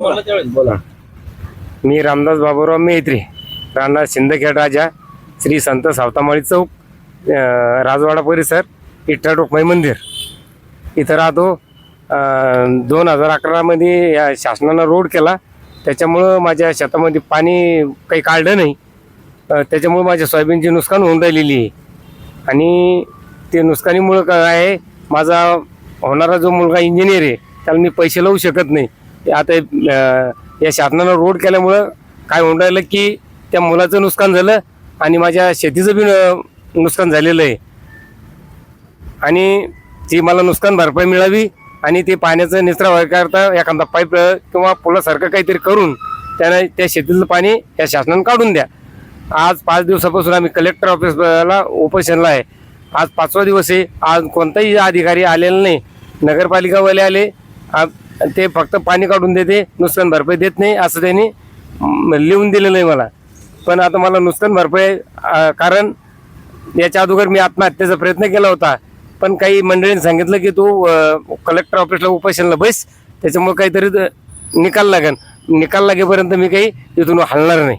बोला. मी रामदास बाबूराव मेहत्रे राहणार सिंदखेड राजा श्री संत सावतामाळी चौक राजवाडा परिसर इट्टा टोकमाई मंदिर. इथं राहतो. दोन हजार अकरामध्ये या शासनानं रोड केला. त्याच्यामुळं माझ्या शेतामध्ये पाणी काही काढलं नाही. त्याच्यामुळं माझ्या सोयाबीनची नुकसान होऊन राहिलेली आहे. आणि ते नुकसानीमुळं काय आहे माझा होणारा जो मुलगा इंजिनियर आहे त्याला मी पैसे लावू शकत नाही. आता या शासनानं रोड केल्यामुळं काय होऊन राहिलं की त्या मुलाचं नुकसान झालं आणि माझ्या शेतीचं बी नुकसान झालेलं आहे. आणि ती मला नुकसान भरपाई मिळावी आणि ते पाण्याचं निचरा करता एखादा पाईप किंवा पुलासारखं काहीतरी करून त्यानं त्या शेतीतलं पाणी या शासनानं काढून द्या. आज पाच दिवसापासून आम्ही कलेक्टर ऑफिसला उपोषणला आहे. आज पाचवा दिवस आहे. आज कोणताही अधिकारी आलेला नाही. नगरपालिकावाले आले. ते फक्त पाणी काढून देते नुकसान भरपाई देत नाही असं त्यांनी लिहून दिलेलं आहे मला. पण आता मला नुकसान भरपाई कारण याच्या अगोदर मी आत्महत्येचा प्रयत्न केला होता. पण काही मंडळींनी सांगितलं की तू कलेक्टर ऑफिसला उपोषणला बस त्याच्यामुळे काहीतरी निकाल लागेल निकाल लागेपर्यंत मी काही तिथून हलणार नाही.